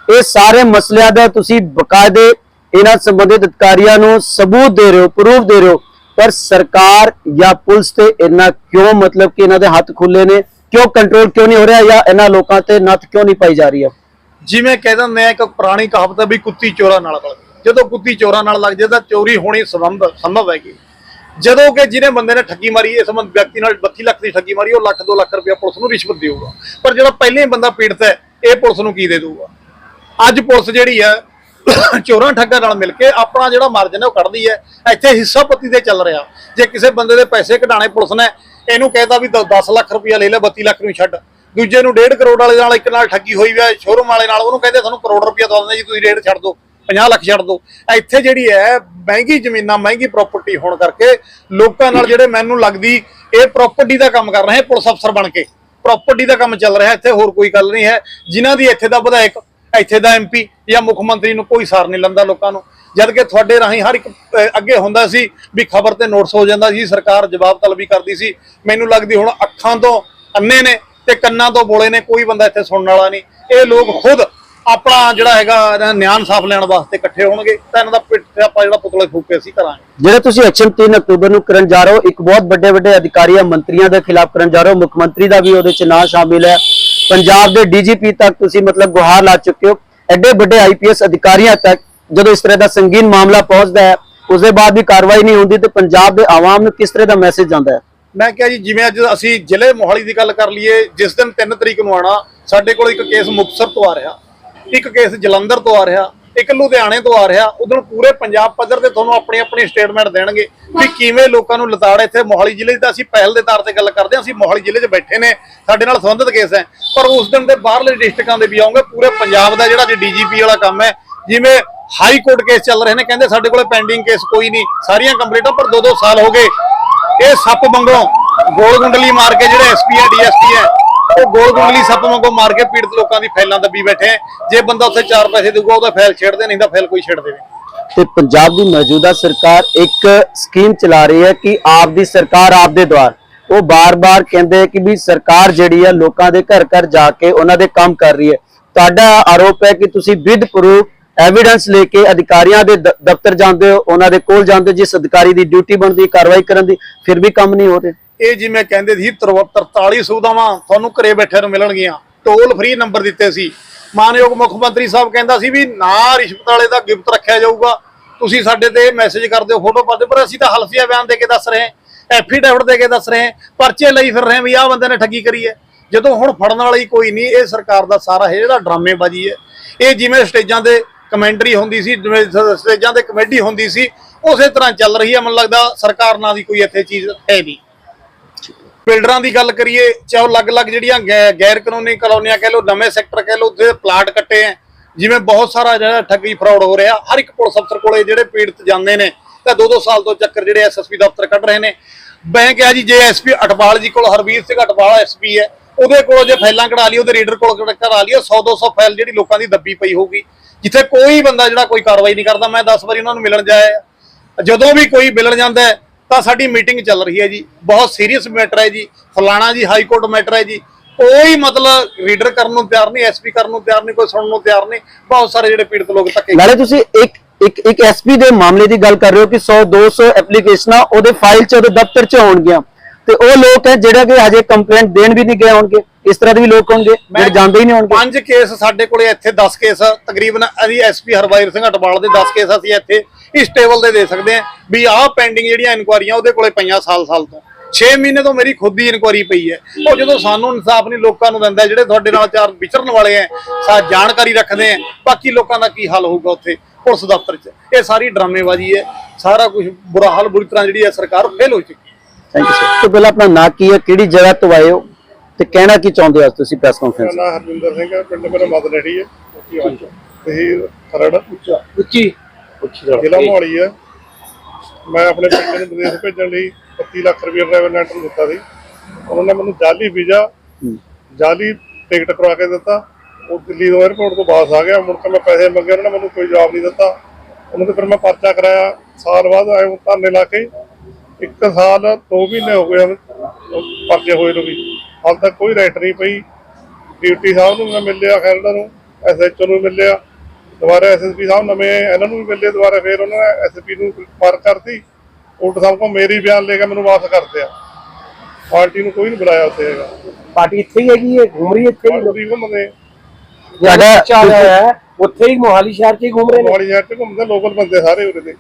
ਇਹ ਸਾਰੇ ਮਸਲਿਆਂ ਦਾ ਤੁਸੀਂ ਬਕਾਇਦੇ ਇਹਨਾਂ ਸੰਬੰਧਿਤ ਅਧਿਕਾਰੀਆਂ ਨੂੰ ਸਬੂਤ ਦੇ ਰਹੇ ਹੋ ਪ੍ਰੂਫ ਦੇ ਰਹੇ ਹੋ ਪਰ ਸਰਕਾਰ ਜਾਂ ਪੁਲਿਸ ਤੇ ਇੰਨਾ ਕਿਉਂ ਮਤਲਬ ਕਿ ਇਹਨਾਂ ਦੇ ਹੱਥ ਖੁੱਲੇ ਨੇ? ਕਿਉਂ ਕੰਟਰੋਲ ਕਿਉਂ ਨਹੀਂ ਹੋ ਰਿਹਾ ਜਾਂ ਇਹਨਾਂ ਲੋਕਾਂ ਤੇ ਨੱਥ ਕਿਉਂ ਨਹੀਂ ਪਾਈ ਜਾ ਰਹੀ ਹੈ ਜਿਵੇਂ ਕਹਿ ਦਿੰਦੇ ਇੱਕ ਪੁਰਾਣੀ ਕਹਾਵਤ ਹੈ ਵੀ ਕੁੱਤੀ ਚੋਰਾਂ ਨਾਲ ਲੱਗ ਜਦੋਂ ਕੁੱਤੀ ਚੋਰਾਂ ਨਾਲ ਲੱਗ ਜੇ ਤਾਂ ਚੋਰੀ ਹੋਣੀ ਸੰਭਵ ਸੰਭਵ ਹੈਗੀ। ਜਦੋਂ ਕਿ ਜਿਹਨੇ ਬੰਦੇ ਨੇ ਠੱਗੀ ਮਾਰੀ, ਇਸ ਬੰਦ ਵਿਅਕਤੀ ਨਾਲ 32 ਲੱਖ ਦੀ ਠੱਗੀ ਮਾਰੀ, ਉਹ ਲੱਖ 2 ਲੱਖ ਰੁਪਇਆ ਪੁਲਿਸ ਨੂੰ ਰਿਸ਼ਵਤ ਦੇਊਗਾ। ਪਰ ਜਿਹੜਾ ਪਹਿਲੇ ਬੰਦਾ ਪੀੜਤ ਹੈ, ਇਹ ਪੁਲਿਸ ਨੂੰ ਕੀ ਦੇ ਦਊਗਾ? ਅੱਜ ਪੁਲਿਸ ਜਿਹੜੀ ਹੈ ਚੋਰਾਂ ਠੱਗਾਂ ਨਾਲ ਮਿਲ ਕੇ ਆਪਣਾ ਜਿਹੜਾ ਮਾਰਜਨ ਹੈ ਉਹ ਕੱਢਦੀ ਹੈ। ਇੱਥੇ ਹਿੱਸਾ ਪੱਤੀ ਤੇ ਚੱਲ ਰਿਹਾ। ਜੇ ਕਿਸੇ ਬੰਦੇ ਦੇ ਪੈਸੇ ਕਢਾਣੇ ਪੁਲਿਸ ਨੇ, ਇਹਨੂੰ ਕਹਿਤਾ ਵੀ 10 ਲੱਖ ਰੁਪਇਆ ਲੈ ਲੈ 32 ਲੱਖ ਨੂੰ ਛੱਡ। ਦੂਜੇ ਨੂੰ 1.5 ਕਰੋੜ ਵਾਲੇ ਨਾਲ, ਇੱਕ ਨਾਲ ਠੱਗੀ ਹੋਈ ਹੈ, ਸ਼ੋਰੂਮ ਵਾਲੇ ਨਾਲ, ਉਹਨੂੰ ਕਹਿੰਦੇ ਤੁਹਾਨੂੰ ਕਰੋੜ ਰੁਪਇਆ ਦਵਾ ਦਿੰਦੇ ਜੀ, ਤੁਸੀਂ ਰੇਟ ਛੱਡ ਦਿਓ 50 ਲੱਖ ਛੱਡ ਦਿਓ। ਇੱਥੇ ਜਿਹੜੀ ਹੈ, ਮਹਿੰਗੀ ਜ਼ਮੀਨਾਂ, ਮਹਿੰਗੀ ਪ੍ਰਾਪਰਟੀ ਹੋਣ ਕਰਕੇ ਲੋਕਾਂ ਨਾਲ ਜਿਹੜੇ ਮੈਨੂੰ ਲੱਗਦੀ, ਇਹ ਪ੍ਰਾਪਰਟੀ ਦਾ ਕੰਮ ਕਰ ਰਹੇ ਪੁਲਿਸ ਅਫਸਰ ਬਣ ਕੇ। ਪ੍ਰਾਪਰਟੀ ਦਾ ਕੰਮ ਚੱਲ ਰਿਹਾ, ਇੱਥੇ ਹੋਰ ਕੋਈ ਗੱਲ ਨਹੀਂ ਹੈ। ਜਿਨ੍ਹਾਂ ਦੀ ਇੱਥੇ ਦਾ ਵਿਧਾਇਕ ਇੱਥੇ ਦਾ ਐਮਪੀ ਜਾਂ ਮੁੱਖ ਮੰਤਰੀ ਨੂੰ ਕੋਈ ਸਾਰ ਨਹੀਂ ਲੰਦਾ ਲੋਕਾਂ ਨੂੰ। ਜਦ ਕਿ ਤੁਹਾਡੇ ਰਾਹੀਂ ਹਰ ਇੱਕ ਅੱਗੇ ਹੁੰਦਾ ਸੀ ਵੀ ਖਬਰ ਤੇ ਨੋਟਿਸ ਹੋ ਜਾਂਦਾ ਸੀ, ਸਰਕਾਰ ਜਵਾਬ ਤਲਬੀ ਕਰਦੀ ਸੀ। ਮੈਨੂੰ ਲੱਗਦੀ ਹੁਣ ਅੱਖਾਂ ਤੋਂ ਅੰਨੇ ਨੇ ਤੇ ਕੰਨਾਂ ਤੋਂ ਬੋਲੇ ਨੇ, ਕੋਈ ਬੰਦਾ ਇੱਥੇ ਸੁਣਨ ਵਾਲਾ ਨਹੀਂ। ਇਹ ਲੋਕ ਖੁਦ ਆਪਣਾ ਜਿਹੜਾ ਹੈਗਾ ਇਹਦਾ ਨਿਆਂ ਸਾਫ਼ ਲੈਣ ਵਾਸਤੇ ਇਕੱਠੇ ਹੋਣਗੇ। ਤਾਂ ਇਹਨਾਂ ਦਾ ਪਿੱਠ, ਆਪਾਂ ਜਿਹੜਾ ਪੁਤਲਾ ਫੂਕ ਕੇ ਅਸੀਂ ਕਰਾਂਗੇ। ਜਿਹੜੇ ਤੁਸੀਂ ਐਕਸ਼ਨ 3 ਅਕਤੂਬਰ ਨੂੰ ਕਰਨ ਜਾ ਰਹੇ ਹੋ, ਇੱਕ ਬਹੁਤ ਵੱਡੇ ਵੱਡੇ ਅਧਿਕਾਰੀਆਂ, ਮੰਤਰੀਆਂ ਦੇ ਖਿਲਾਫ ਕਰਨ ਜਾ ਰਹੇ ਹੋ, ਮੁੱਖ ਮੰਤਰੀ ਦਾ ਵੀ ਉਹਦੇ ਚ ਨਾਂ ਸ਼ਾਮਿਲ ਹੈ। ਪੰਜਾਬ ਦੇ ਡੀਜੀਪੀ ਤੱਕ ਤੁਸੀਂ ਮਤਲਬ ਗੁਹਾਰ ਲਾ ਚੁੱਕੇ ਹੋ। ਐਡੇ ਵੱਡੇ ਆਈਪੀਐਸ ਅਧਿਕਾਰੀਆਂ ਤੱਕ ਜਦੋਂ ਇਸ ਤਰ੍ਹਾਂ ਦਾ ਸੰਗੀਨ ਮਾਮਲਾ ਪਹੁੰਚਦਾ ਹੈ ਉਸ ਦੇ ਬਾਅਦ ਵੀ ਕਾਰਵਾਈ ਨਹੀਂ ਹੁੰਦੀ ਤੇ ਪੰਜਾਬ ਦੇ ਆਵਾਮ ਨੂੰ ਕਿਸ ਤਰ੍ਹਾਂ ਦਾ ਮੈਸੇਜ ਜਾਂਦਾ ਹੈ? ਮੈਂ ਕਿਹਾ ਜੀ, ਜਿਵੇਂ ਅੱਜ ਅਸੀਂ ਜ਼ਿਲ੍ਹੇ ਮੋਹਾਲੀ ਦੀ ਗੱਲ ਕਰ ਲਈਏ, ਜਿਸ ਦਿਨ 3 ਤਰੀਕ ਨੂੰ ਆਣਾ ਸਾਡੇ ਕੋਲ ਇੱਕ ਕੇਸ ਮੁਕਤਸਰ ਤੋਂ ਆ ਰਿਹਾ। ਇੱਕ ਕੇਸ ਜਲੰਧਰ ਤੋਂ ਆ ਰਿਹਾ। ਇੱਕ ਲੁਧਿਆਣੇ ਤੋਂ ਆ ਰਿਹਾ ਉਦੋਂ ਪੂਰੇ ਪੰਜਾਬ ਪੱਧਰ ਤੇ ਤੁਹਾਨੂੰ ਆਪਣੀ ਆਪਣੀ ਸਟੇਟਮੈਂਟ ਦੇਣਗੇ ਵੀ ਕਿਵੇਂ ਲੋਕਾਂ ਨੂੰ ਲਤਾੜ ਇੱਥੇ ਮੋਹਾਲੀ ਜ਼ਿਲ੍ਹੇ ਦੀ ਅਸੀਂ ਪਹਿਲ ਦੇ ਤੌਰ ਤੇ ਗੱਲ ਕਰਦੇ ਹਾਂ ਅਸੀਂ ਮੋਹਾਲੀ ਜ਼ਿਲ੍ਹੇ 'ਚ ਬੈਠੇ ਨੇ ਸਾਡੇ ਨਾਲ ਸੰਬੰਧਿਤ ਕੇਸ ਹੈ। ਪਰ ਉਸ ਦਿਨ ਦੇ ਬਾਹਰਲੇ ਡਿਸਟ੍ਰਿਕਟਾਂ ਦੇ ਵੀ ਆਉਂਗੇ ਪੂਰੇ ਪੰਜਾਬ ਦਾ ਜਿਹੜਾ ਡੀਜੀਪੀ ਵਾਲਾ ਕੰਮ ਹੈ ਜਿਵੇਂ ਹਾਈ ਕੋਰਟ ਕੇਸ ਚੱਲ ਰਹੇ ਨੇ ਕਹਿੰਦੇ ਸਾਡੇ ਕੋਲੇ ਪੈਂਡਿੰਗ ਕੇਸ ਕੋਈ ਨਹੀਂ ਸਾਰੀਆਂ ਕੰਪਲੀਟਾਂ ਪਰ 2-2 ਸਾਲ ਹੋ ਗਏ। ਇਹ ਸੱਪ ਵਾਂਗੋਂ ਗੋਲ ਗੁੰਡਲੀ ਮਾਰ ਕੇ ਜਿਹੜੇ ਐਸਪੀ ਹੈ ਡੀਐਸਪੀ ਹੈ ਉਹ ਗੋਲ ਗੁੰਡਲੀ ਸੱਪ ਵਾਂਗੋਂ ਮਾਰ ਕੇ ਪੀੜਤ ਲੋਕਾਂ ਦੀ ਫਾਈਲਾਂ ਦੱਬੀ ਬੈਠੇ ਜੇ ਬੰਦਾ ਉੱਥੇ 4 ਪੈਸੇ ਦੇਊਗਾ ਉਹਦਾ ਫਾਈਲ ਛੇੜਦੇ ਨਹੀਂ ਤਾਂ ਫਾਈਲ ਕੋਈ ਛੇੜ ਦੇਵੇ ਤੇ ਪੰਜਾਬ ਦੀ ਮੌਜੂਦਾ ਸਰਕਾਰ ਇੱਕ ਸਕੀਮ ਚਲਾ ਰਹੀ ਹੈ ਕਿ ਆਪ ਦੀ ਸਰਕਾਰ ਆਪ ਦੇ ਦੁਆਰ। ਉਹ ਬਾਰ-ਬਾਰ ਕਹਿੰਦੇ ਕਿ ਵੀ ਸਰਕਾਰ ਜਿਹੜੀ ਹੈ ਲੋਕਾਂ ਦੇ ਘਰ ਘਰ ਜਾ ਕੇ ਉਹਨਾਂ ਦੇ ਕੰਮ ਕਰ ਰਹੀ ਹੈ। ਤੁਹਾਡਾ ਆਰੋਪ ਹੈ ਕਿ ਤੁਸੀਂ ਵਿਦ ਪ੍ਰੂਫ ਐਵੀਡੈਂਸ ਲੈ ਕੇ ਅਧਿਕਾਰੀਆਂ ਦੇ ਦਫ਼ਤਰ ਜਾਂਦੇ ਹੋ ਉਹਨਾਂ ਦੇ ਕੋਲ ਜਾਂਦੇ ਹੋ, ਜਿਸ ਅਧਿਕਾਰੀ ਦੀ ਡਿਊਟੀ ਬਣਦੀ ਕਾਰਵਾਈ ਕਰਨ ਦੀ ਫਿਰ ਵੀ ਕੰਮ ਨਹੀਂ ਹੋ ਰਿਹਾ। ਇਹ ਜਿਵੇਂ ਕਹਿੰਦੇ ਸੀ 43 ਸੁਵਿਧਾਵਾਂ ਤੁਹਾਨੂੰ ਘਰੇ ਬੈਠੇ ਨੂੰ ਮਿਲਣਗੀਆਂ। ਟੋਲ ਫ੍ਰੀ ਨੰਬਰ ਦਿੱਤੇ ਸੀ। ਮਾਨਯੋਗ ਮੁੱਖ ਮੰਤਰੀ ਸਾਹਿਬ ਕਹਿੰਦਾ ਸੀ ਵੀ ਨਾ ਰਿਸ਼ਵਤ ਵਾਲੇ ਦਾ ਗਿਫਟ ਰੱਖਿਆ ਜਾਊਗਾ। ਤੁਸੀਂ ਸਾਡੇ ਤੇ ਮੈਸੇਜ ਕਰਦੇ ਹੋ ਫੋਟੋ ਪਾਦੇ ਪਰ ਅਸੀਂ ਤਾਂ ਹਲਫੀਆ ਬਿਆਨ ਦੇ ਕੇ ਦੱਸ ਰਹੇ ਹਾਂ ਐਫੀਡੇਵਿਟ ਦੇ ਕੇ ਦੱਸ ਰਹੇ ਪਰਚੇ ਲਈ ਫਿਰ ਰਹੇ ਵੀ ਆਹ ਬੰਦੇ ਨੇ ਠੱਗੀ ਕਰੀ ਹੈ। ਜਦੋਂ ਹੁਣ ਫੜਨ ਵਾਲੀ ਕੋਈ ਨਹੀਂ, ਇਹ ਸਰਕਾਰ ਦਾ ਸਾਰਾ ਇਹ ਜਿਹੜਾ ਡਰਾਮੇਬਾਜ਼ੀ ਹੈ, ਇਹ ਜਿਵੇਂ ਸਟੇਜਾਂ ਤੇ ਕਮੈਂਟਰੀ ਹੁੰਦੀ ਸੀ ਸਟੇਜਾਂ ਤੇ ਕਮੇਡੀ ਹੁੰਦੀ ਸੀ, ਉਸੇ ਤਰ੍ਹਾਂ ਚੱਲ ਰਹੀ ਹੈ। ਮੈਨੂੰ ਲੱਗਦਾ ਸਰਕਾਰ ਨਾਂ ਦੀ ਕੋਈ ਇੱਥੇ ਚੀਜ਼ ਹੈ ਨਹੀਂ। ਬਿਲਡਰਾਂ ਦੀ ਗੱਲ ਕਰੀਏ, ਚਾਹੇ ਅਲੱਗ-ਅਲੱਗ ਜਿਹੜੀਆਂ ਗੈ- ਗੈਰ ਕਾਨੂੰਨੀ ਕਲੋਨੀਆਂ ਕਹਿ ਲਓ, ਨਵੇਂ ਸੈਕਟਰ ਕਹਿ ਲਓ, ਉੱਥੇ ਪਲਾਟ ਕੱਟੇ ਐ ਜਿਵੇਂ ਬਹੁਤ ਸਾਰਾ ਜਿਹੜਾ ਠੱਗੀ ਫਰਾਡ ਹੋ ਰਿਹਾ, ਹਰ ਇੱਕ ਪੁਲਿਸ ਅਫਸਰ ਕੋਲੇ ਜਿਹੜੇ ਪੀੜਤ ਜਾਂਦੇ ਨੇ, ਤਾਂ ਦੋ ਦੋ ਸਾਲ ਤੋਂ ਚੱਕਰ ਜਿਹੜੇ ਐਸਐਸਪੀ ਦਫ਼ਤਰ ਕੱਢ ਰਹੇ ਨੇ। ਮੈਂ ਕਿਹਾ ਜੀ, ਜੇ ਐਸਪੀ ਅਟਵਾਲ ਜੀ ਕੋਲ, ਹਰਵੀਰ ਸਿੰਘ ਅਟਵਾਲ ਐਸਪੀ ਹੈ, ਉਹਦੇ ਕੋਲ ਜੇ ਫਾਈਲਾਂ ਕਢਾ ਲਈ ਉਹਦੇ ਰੀਡਰ ਕੋਲ ਕਢ- ਕਢਾ ਲਈ 100 200 ਫਾਈਲ ਜਿਹੜੀ ਲੋਕਾਂ ਦੀ ਦੱਬੀ ਪਈ ਹੋਊਗੀ, ਜਿੱਥੇ ਕੋਈ ਬੰਦਾ ਜਿਹੜਾ ਕੋਈ ਕਾਰਵਾਈ ਨਹੀਂ ਕਰਦਾ, ਮੈਂ 10 ਵਾਰੀ ਉਹਨਾਂ ਨੂੰ ਮਿਲਣ ਜਾਇਆ ਜਦੋਂ ਵੀ ਕੋਈ ਮਿਲਣ ਜਾਂਦਾ ਤਾਂ ਸਾਡੀ ਮੀਟਿੰਗ ਚੱਲ ਰਹੀ ਹੈ ਜੀ। ਬਹੁਤ ਸੀਰੀਅਸ ਮੈਟਰ ਹੈ ਜੀ। ਫਲਾਣਾ ਜੀ ਹਾਈ ਕੋਰਟ ਮੈਟਰ ਹੈ ਜੀ। ਕੋਈ ਮਤਲਬ ਰੀਡਰ ਕਰਨ ਨੂੰ ਤਿਆਰ ਨਹੀਂ ਐਸਪੀ ਕਰਨ ਨੂੰ ਤਿਆਰ ਨਹੀਂ ਕੋਈ ਸੁਣਨ ਨੂੰ ਤਿਆਰ ਨਹੀਂ। ਬਹੁਤ ਸਾਰੇ ਜਿਹੜੇ ਪੀੜਤ ਲੋਕ ਧੱਕੇ ਨਾਲੇ ਤੁਸੀਂ ਇੱਕ ਇੱਕ ਇੱਕ ਐਸਪੀ ਦੇ ਮਾਮਲੇ ਦੀ ਗੱਲ ਕਰ ਰਹੇ ਹੋ ਕਿ 100 200 ਐਪਲੀਕੇਸ਼ਨਾਂ ਉਹਦੇ ਫਾਈਲ 'ਚ ਉਹਦੇ ਦਫ਼ਤਰ 'ਚ ਹੋਣਗੀਆਂ। ਤੇ ਉਹ ਲੋਕ ਹੈ ਜਿਹੜੇ ਕਿ ਹਜੇ ਕੰਪਲੇਂਟ ਦੇਣ ਵੀ ਨਹੀਂ ਗਏ ਹੋਣਗੇ। ਇਸ ਤਰ੍ਹਾਂ ਦੇ ਵੀ ਲੋਕ ਹੋਣਗੇ ਜਿਹੜੇ ਜਾਂਦੇ ਹੀ ਨਹੀਂ ਹੋਣਗੇ। ਪੰਜ ਕੇਸ ਸਾਡੇ ਕੋਲੇ ਇੱਥੇ 10 ਕੇਸ ਤਕਰੀਬਨ ਅਸੀਂ ਐਸਪੀ ਹਰਵਾਈਰ ਸਿੰਘ ਅਟਵਾਲ ਦੇ 10 ਕੇਸ ਅਸੀਂ ਇੱਥੇ ਇਸ ਟੇਬਲ ਤੇ ਦੇ ਸਕਦੇ ਹਾਂ ਵੀ ਆਹ ਪੈਂਡਿੰਗ ਜਿਹੜੀਆਂ ਇਨਕੁਆਰੀਆਂ ਉਹਦੇ ਕੋਲੇ ਪਈਆਂ ਸਾਲ ਸਾਲ ਤੋਂ। 6 ਮਹੀਨੇ ਤੋਂ ਮੇਰੀ ਖੁਦ ਦੀ ਇਨਕੁਆਰੀ ਪਈ ਹੈ। ਉਹ ਜਦੋਂ ਸਾਨੂੰ ਇਨਸਾਫ ਨਹੀਂ ਲੋਕਾਂ ਨੂੰ ਦਿੰਦਾ ਜਿਹੜੇ ਤੁਹਾਡੇ ਨਾਲ ਚਾਰ ਵਿਚਰਨ ਵਾਲੇ ਐ ਸਾ ਜਾਣਕਾਰੀ ਰੱਖਦੇ ਆ ਬਾਕੀ ਲੋਕਾਂ ਦਾ ਕੀ ਹਾਲ ਹੋਊਗਾ ਉੱਥੇ ਪੁਲਿਸ ਦਫ਼ਤਰ 'ਚ? ਇਹ ਸਾਰੀ ਡਰਾਮੇਬਾਜ਼ੀ ਹੈ। ਸਾਰਾ ਕੁਝ ਬੁਰਾ ਹਾਲ ਬੁਰੀ ਤਰ੍ਹਾਂ ਜਿਹੜੀ ਹੈ ਸਰਕਾਰ ਫੇਲ ਹੋ ਚੁੱਕੀ ਥੈਂਕ ਯੂ ਸਰ ਤੋਂ ਪਹਿਲਾਂ ਆਪਣਾ ਨਾਂ ਕੀ ਹੈ ਕਿਹੜੀ ਜਗ੍ਹਾ ਤੋਂ ਆਏ ਹੋ ਤੇ ਕਹਿਣਾ ਕੀ ਚਾਹੁੰਦੇ ਹੋ ਅੱਜ ਤੁਸੀਂ ਪ੍ਰੈਸ ਕਾਨਫਰੰਸ ਮੇਰਾ ਨਾਮ ਹਰਜਿੰਦਰ ਸਿੰਘ ਹੈ ਪਿੰਡ ਮੇਰਾ ਮਦਨੜੀ ਹੈ ਉੱਚੀ ਵਾਲੀ ਤਹਿਸੀਲ ਖਰੜ। ਉੱਚਾ। ਉੱਚੀ ਜ਼ਿਲ੍ਹਾ ਮੋਹਾਲੀ ਹੈ। ਮੈਂ ਆਪਣੇ ਪਿੰਡ ਨੂੰ ਵਿਦੇਸ਼ ਭੇਜਣ ਲਈ 25 ਲੱਖ ਰੁਪਏ ਡਰਾਈਵਰ ਲੈਂਟਰ ਨੂੰ ਦਿੱਤਾ ਸੀ। ਉਹਨਾਂ ਨੇ ਮੈਨੂੰ ਜਾਲੀ ਵੀਜ਼ਾ ਜਾਲੀ ਟਿਕਟ ਕਰਵਾ ਕੇ ਦਿੱਤਾ। ਉਹ ਦਿੱਲੀ ਤੋਂ 에ਅਰਪੋਰਟ ਤੋਂ ਵਾਪਸ ਆ ਗਿਆ। ਮੁੜ ਕੇ ਮੈਂ ਪੈਸੇ ਮੰਗੇ ਉਹਨਾਂ ਨੇ ਮੈਨੂੰ ਕੋਈ ਜਵਾਬ ਨਹੀਂ ਦਿੱਤਾ। ਉਹਨਾਂ ਤੇ ਫਿਰ ਮੈਂ ਪਰਚਾ ਕਰਾਇਆ। ਸਾਲ ਬਾਅਦ ਆਏ ਉਹ ਧਰਨੇ ਲਾ ਕੇ ਇੱਕ ਸਾਲ ਦੋ ਮਹੀਨੇ ਹੋ ਗਏ ਪਰਚੇ ਹੋਏ ਨੂੰ ਵੀ। ਹਾਲ ਤੱਕ ਕੋਈ ਰੈਟ ਨਹੀਂ ਪਈ। ਡਿਊਟੀ ਸਾਹਿਬ ਨੂੰ ਮੈਂ ਮਿਲਿਆ ਖੈਰੜਾ ਨੂੰ ਐਸਐਚਓ ਨੂੰ ਮਿਲਿਆ। ਦੁਬਾਰਾ ਐਸਐਸਪੀ ਸਾਹਿਬ ਨਵੇਂ ਇਹਨਾਂ ਨੂੰ ਵੀ ਮਿਲੇ ਦੁਬਾਰਾ ਫਿਰ ਉਹਨਾਂ ਨੇ ਐਸਪੀ ਨੂੰ ਮਾਰ ਕਰਤੀ। ਉਲਟ ਸਾਹਿਬ ਕੋ ਮੇਰੀ ਬਿਆਨ ਲੈ ਕੇ ਮੈਨੂੰ ਵਾਪਸ ਕਰ ਦਿਆ। ਪਾਰਟੀ ਨੂੰ ਕੋਈ ਨਹੀਂ ਬੁਲਾਇਆ ਉੱਥੇ ਹੈਗਾ। ਪਾਰਟੀ ਇੱਥੇ ਹੀ ਹੈਗੀ ਹੈ ਘੁੰਮ ਰਹੀ ਹੈ ਇੱਥੇ ਹੀ ਪਾਰਟੀ ਘੁੰਮਦੇ ਤੁਹਾਡਾ ਚੱਲ ਰਿਹਾ ਹੈ ਉੱਥੇ ਹੀ ਮੋਹਾਲੀ ਸ਼ਹਿਰ 'ਚ ਹੀ ਘੁੰਮ ਰਹੇ ਨੇ। ਮੋਹਾਲੀ ਸ਼ਹਿਰ ਚ ਘੁੰਮਦੇ ਲੋਕਲ ਬੰਦੇ ਸਾਰੇ ਉਰੇ ਦੇ।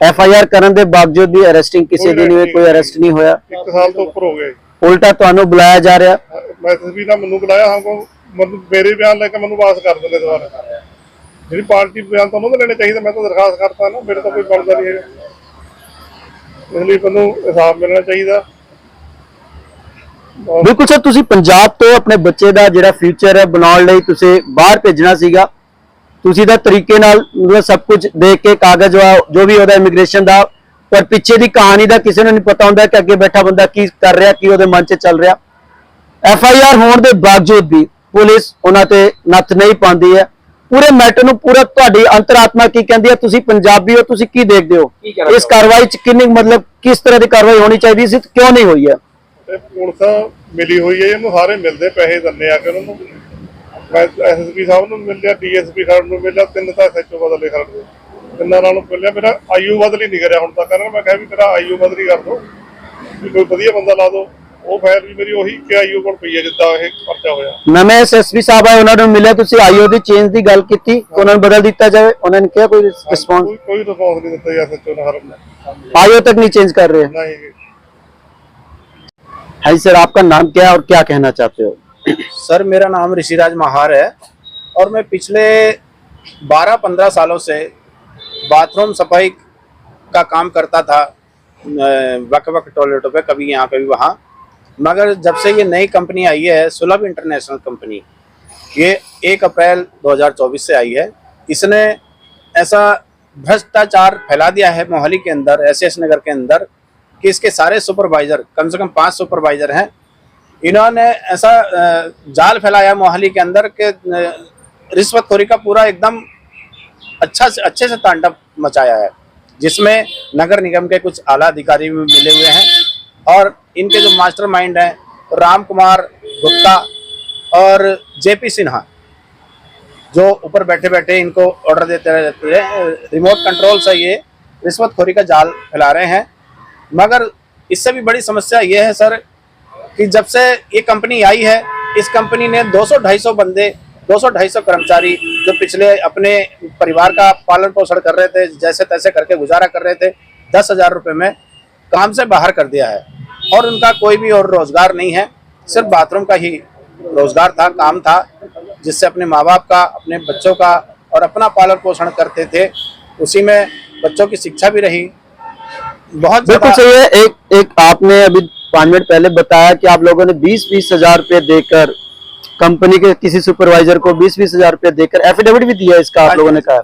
ਐਫ ਆਈ ਆਰ ਕਰਨ ਦੇ ਬਾਵਜੂਦ ਵੀ ਅਰੈਸਟਿੰਗ ਕਿਸੇ ਦੀ ਨਹੀਂ ਹੋਈ ਕੋਈ ਅਰੈਸਟ ਨਹੀਂ ਹੋਇਆ। ਇੱਕ ਸਾਲ ਤੋਂ ਉੱਪਰ ਹੋ ਗਏ। ਉਲਟਾ ਤੁਹਾਨੂੰ ਬੁਲਾਇਆ ਜਾ ਰਿਹਾ। ਮੈਸੇਜ ਵੀ ਨਾ ਮੈਨੂੰ ਬੁਲਾਇਆ ਹਮਕੋ ਮੈਨੂੰ ਮੇਰੇ ਬਿਆਨ ਲੈ ਕੇ ਮੈਨੂੰ ਵਾਪਸ ਕਰ ਦਿੰਦੇ ਦੁਬਾਰਾ। ਜਿਹੜੀ ਪਾਰਟੀ ਬਿਆਨ ਤਾਂ ਉਹਨਾਂ ਲੈਣੇ ਚਾਹੀਦੇ ਮੈਂ ਤਾਂ ਦਰਖਾਸਤ ਕਰਤਾ ਨਾ ਮੇਰੇ ਤਾਂ ਕੋਈ ਬਣਦਾ ਨਹੀਂ ਹੈਗਾ। ਇਸ ਲਈ ਮੈਨੂੰ ਹਿਸਾਬ ਮਿਲਣਾ ਚਾਹੀਦਾ। ਬਿਲਕੁਲ ਸਰ ਤੁਸੀਂ ਪੰਜਾਬ ਤੋਂ ਆਪਣੇ ਬੱਚੇ ਦਾ ਜਿਹੜਾ ਫਿਊਚਰ ਹੈ ਬਣਾਉਣ ਲਈ ਤੁਸੀਂ ਬਾਹਰ ਭੇਜਣਾ ਸੀਗਾ। ਤੁਸੀਂ ਦਾ ਤਰੀਕੇ ਨਾਲ ਮਤਲਬ ਸਭ ਕੁਝ ਦੇਖ ਕੇ ਕਾਗਜ਼ ਜੋ ਵੀ ਉਹਦਾ ਇਮੀਗ੍ਰੇਸ਼ਨ ਦਾ ਪਰ ਪਿੱਛੇ ਦੀ ਕਹਾਣੀ ਦਾ ਕਿਸੇ ਨੂੰ ਨਹੀਂ ਪਤਾ ਹੁੰਦਾ ਕਿ ਅੱਗੇ ਬੈਠਾ ਬੰਦਾ ਕੀ ਕਰ ਰਿਹਾ ਕੀ ਉਹਦੇ ਮਨ 'ਚ ਚੱਲ ਰਿਹਾ। ਐਫ ਆਈ ਆਰ ਹੋਣ ਦੇ ਬਾਵਜੂਦ ਵੀ ਪੁਲਿਸ ਉਹਨਾਂ ਤੇ ਨੱਥ ਨਹੀਂ ਪਾਉਂਦੀ ਹੈ। ਪੂਰੇ ਮੈਟਰ ਨੂੰ ਪੂਰਾ ਤੁਹਾਡੀ ਅੰਤਰਾਤਮਾ ਕੀ ਕਹਿੰਦੀ ਹੈ? ਤੁਸੀਂ ਪੰਜਾਬੀ ਹੋ ਤੁਸੀਂ ਕੀ ਦੇਖਦੇ ਹੋ? ਇਸ ਕਾਰਵਾਈ 'ਚ ਕਿੰਨੀ ਮਤਲਬ ਕਿਸ ਤਰ੍ਹਾਂ ਦੀ ਕਾਰਵਾਈ ਹੋਣੀ ਚਾਹੀਦੀ ਸੀ ਕਿਉਂ ਨਹੀਂ ਹੋਈ ਹੈ? ਤੇ ਪੁਲਿਸ ਮਿਲੀ ਹੋਈ ਹੈ ਇਹਨੂੰ ਸਾਰੇ ਮਿਲਦੇ ਪੈਸੇ ਦਿੰਨੇ ਆ ਕਿ ਉਹਨਾਂ ਮੈਂ ਐਸਐਸਪੀ ਸਾਹਿਬ ਨੂੰ ਮਿਲਿਆ ਡੀਐਸਪੀ ਸਾਹਿਬ ਨੂੰ ਮਿਲਿਆ ਤਿੰਨ ਤਾਂ ਐਸਐਚਓ ਬਦਲੇ ਖੜ ਗਏ ਤਿੰਨਾਂ ਨਾਲੋਂ ਮਿਲਿਆ ਮੇਰਾ ਆਈਓ ਬਦਲੀ ਨਹੀਂ ਕਰਿਆ ਹੁਣ ਤੱਕ ਕਹਿੰਦਾ ਮੈਂ ਕਿਹਾ ਵੀ ਮੇਰਾ ਆਈਓ ਬਦਲੀ ਕਰ ਦਿਓ ਵੀ ਕੋਈ ਵਧੀਆ ਬੰਦਾ ਲਾ ਦਿਓ ਉਹ ਫਾਈਲ ਵੀ ਮੇਰੀ ਉਹੀ ਕਿ ਆਈਓ ਕੋਲ ਪਈ ਹੈ ਜਿੱਦਾਂ ਇਹ ਪਰਚਾ ਹੋਇਆ ਨਵੇਂ ਐਸਐਸਪੀ ਸਾਹਿਬ ਆਏ ਉਹਨਾਂ ਨੂੰ ਮਿਲਿਆ ਤੁਸੀਂ ਆਈਓ ਦੀ ਚੇਂਜ ਦੀ ਗੱਲ ਕੀਤੀ ਉਹਨਾਂ ਨੂੰ ਬਦਲ ਦਿੱਤਾ ਜਾਵੇ ਉਹਨਾਂ ਨੇ ਕਿਹਾ ਕੋਈ ਰਿਸਪੌਂਸ ਕੋਈ ਕੋਈ ਰਿਸਪੌਂਸ ਨਹੀਂ ਦਿੱਤਾ ਐਸਐਚਓ ਨੇ ਹਰ आईओ तक नहीं चेंज कर रहे हैं ਨਹੀਂ है जी सर आपका नाम क्या है और क्या कहना चाहते हो सर, मेरा नाम ऋषिराज महार है और मैं पिछले 12-15 सालों से बाथरूम सफ़ाई का काम करता था वक्त वक्त टॉयलेटों पे, कभी यहाँ कभी वहाँ। मगर जब से ये नई कंपनी आई है, सुलभ इंटरनेशनल कंपनी, ये 1 अप्रैल 2024 से आई है। इसने ऐसा भ्रष्टाचार फैला दिया है मोहाली के अंदर एस नगर के अंदर, कि इसके सारे सुपरवाइजर, कम से कम पाँच सुपरवाइजर हैं इन्होंने ऐसा जाल फैलाया मोहाली के अंदर कि रिश्वतखोरी का पूरा एकदम अच्छा से, अच्छे से तांडव मचाया है, जिसमें नगर निगम के कुछ आला अधिकारी भी मिले हुए हैं और इनके जो मास्टर माइंड हैं, राम कुमार गुप्ता और जेपी सिन्हा, जो ऊपर बैठे बैठे इनको ऑर्डर देते रहते हैं रिमोट कंट्रोल से ये रिश्वतखोरी का जाल फैला रहे हैं। मगर इससे भी बड़ी समस्या ये है, सर कि जब से ये कंपनी आई है इस कंपनी ने 200-250 बंदे 200-250 कर्मचारी जो पिछले अपने परिवार का पालन पोषण कर रहे थे जैसे तैसे करके गुजारा कर रहे थे दस हज़ार रुपये में काम से बाहर कर दिया है। और उनका कोई भी और रोज़गार नहीं है सिर्फ़ बाथरूम का ही रोज़गार था काम था जिससे अपने माँ बाप का अपने बच्चों का और अपना पालन पोषण करते थे। उसी में बच्चों की शिक्षा भी रही। बहुत बिल्कुल सही है। एक एक आपने अभी पाँच मिनट पहले बताया कि आप लोगों ने बीस बीस हज़ार रुपये देकर कंपनी के किसी सुपरवाइजर को बीस बीस हज़ार रुपये देकर एफिडेविट भी दिया इसका आप हाँ लोगों ने कहा।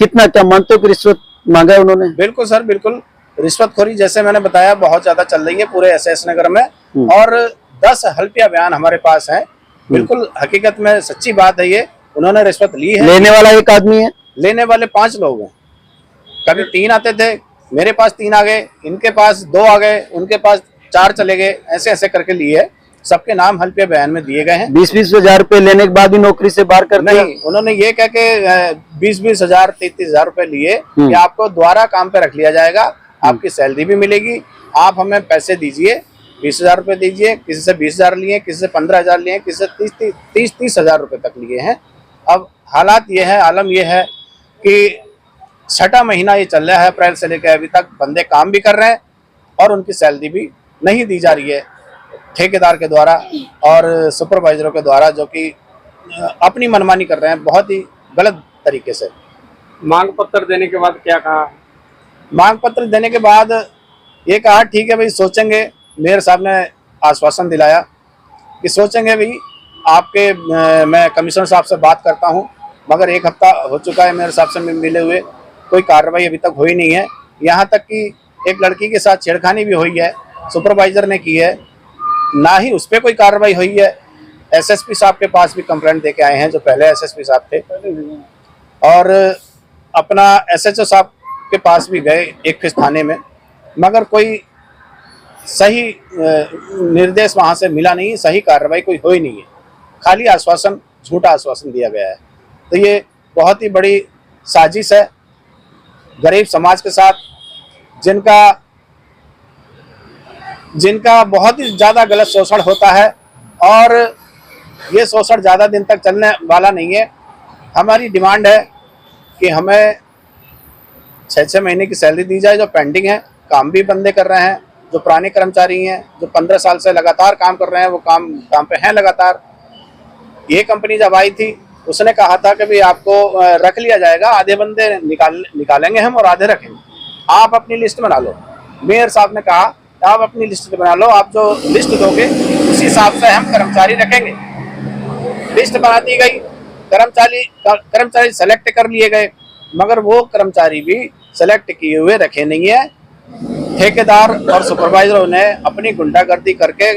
कितना क्या मानते हो कि रिश्वत मांगा है उन्होंने? बिल्कुल सर बिल्कुल। रिश्वतखोरी जैसे मैंने बताया बहुत ज़्यादा चल रही है पूरे एस एस नगर में। हम्म। और दस हल्फिया बयान हमारे पास है। बिल्कुल हकीकत में सच्ची बात है ये। उन्होंने रिश्वत ली है। लेने वाला एक आदमी है। लेने वाले पाँच लोग हैं। कभी तीन आते थे मेरे पास तीन आ गए इनके पास दो आ गए उनके पास चार चले गए ऐसे ऐसे करके लिए सबके नाम हल्फिया बयान में दिए गए हैं। बीस बीस हज़ार रुपये लेने के बाद भी नौकरी से बाहर कर नहीं उन्होंने ये कह के बीस बीस हज़ार तीस तीस हज़ार रूपए लिए हम्म। कि आपको दोबारा काम पे रख लिया जाएगा आपकी सैलरी भी मिलेगी। आप हमें पैसे दीजिए बीस हज़ार रूपए दीजिए किसी से बीस हज़ार लिए किसी से पंद्रह हज़ार लिए किसी से तीस तीस तीस हज़ार रुपए तक लिए हैं। अब हालात ये है आलम ये है कि छठा महीना ये चल रहा है अप्रैल से लेकर अभी तक बंदे काम भी कर रहे हैं और उनकी सैलरी भी नहीं दी जा रही है ठेकेदार के द्वारा और सुपरवाइजरों के द्वारा जो कि अपनी मनमानी कर रहे हैं बहुत ही गलत तरीके से। मांग पत्र देने के बाद क्या कहा? मांग पत्र देने के बाद ये कहा ठीक है भाई सोचेंगे। मेयर साहब ने आश्वासन दिलाया कि सोचेंगे भाई आपके मैं कमिश्नर साहब से बात करता हूँ मगर एक हफ़्ता हो चुका है मेयर साहब से मिले हुए कोई कार्रवाई अभी तक हुई नहीं है। यहाँ तक कि एक लड़की के साथ छेड़खानी भी हुई है सुपरवाइजर ने की है। ना ही उस पर कोई कार्रवाई हुई है। एसएसपी साहब के पास भी कंप्लेंट दे के आए हैं, जो पहले एसएसपी साहब थे। और अपना एसएचओ साहब के पास भी गए एक फिस थाने में। मगर कोई सही निर्देश वहाँ से मिला नहीं, सही कार्रवाई कोई हो ही नहीं है। खाली आश्वासन, झूठा आश्वासन दिया गया है। तो ये बहुत ही बड़ी साजिश है। गरीब समाज के साथ, जिनका जिनका बहुत ही ज़्यादा गलत शोषण होता है और ये शोषण ज़्यादा दिन तक चलने वाला नहीं है। हमारी डिमांड है कि हमें छः छः महीने की सैलरी दी जाए जो पेंडिंग है, काम भी बंदे कर रहे हैं, जो पुराने कर्मचारी हैं, जो पंद्रह साल से लगातार काम कर रहे हैं, वो काम काम पे हैं लगातार। ये कंपनी जब आई थी, उसने कहा था कि भाई आपको रख लिया जाएगा, आधे बंदे निकाल, निकालेंगे हम और आधे रखेंगे। आप अपनी लिस्ट बना लो। मेयर साहब ने कहा आप अपनी लिस्ट बना लो, आप जो लिस्ट दोगे, उसी हिसाब से हम कर्मचारी रखेंगे। लिस्ट बना दी गई, कर्मचारी कर्मचारी सेलेक्ट कर लिए गए, मगर वो कर्मचारी भी सेलेक्ट किए हुए रखे नहीं है। ठेकेदार और सुपरवाइजरों ने अपनी गुंडागर्दी करके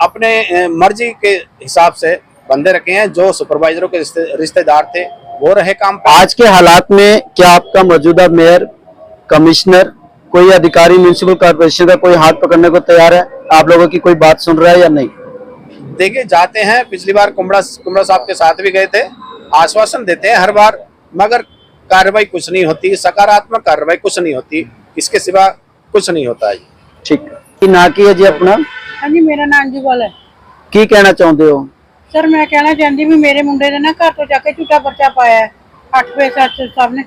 अपने मर्ज़ी के हिसाब से बंदे रखे हैं, जो सुपरवाइजरों के रिश्तेदार थे, वो रहे काम आज के हालात में क्या आपका मौजूदा मेयर कमिश्नर कोई अधिकारी म्यूनिसिपल कॉर्पोरेशन का कोई हाथ पकड़ने को तैयार है आप लोगों की कोई बात सुन रहा है या नहीं देखिए जाते हैं पिछली बार कुमड़ा कुमड़ा साहब के साथ भी गए थे आश्वासन देते हैं हर बार मगर कार्रवाई कुछ नहीं होती सकारात्मक कार्रवाई कुछ नहीं होती इसके सिवा कुछ नहीं होता है ठीक ਕੀ ਨਾ ਕੀ ਹੈ ਜੀ ਆਪਣਾ ਹਾਂਜੀ ਮੇਰਾ ਨਾਮ ਅੰਜੂਬਲ ਹੈ ਕੀ ਕਹਿਣਾ ਚਾਹੁੰਦੇ ਹੋ ਸਰ ਮੈਂ ਕਹਿਣਾ ਚਾਹੁੰਦੀ ਵੀ ਮੇਰੇ ਮੁੰਡੇ ਨੇ ਨਾ ਘਰ ਤੋਂ ਜਾ ਕੇ ਝੂਠਾ ਪਰਚਾ ਪਾਇਆ ਹੈ 8 ਵਜੇ ਸੱਚ ਸਭ ਨੇ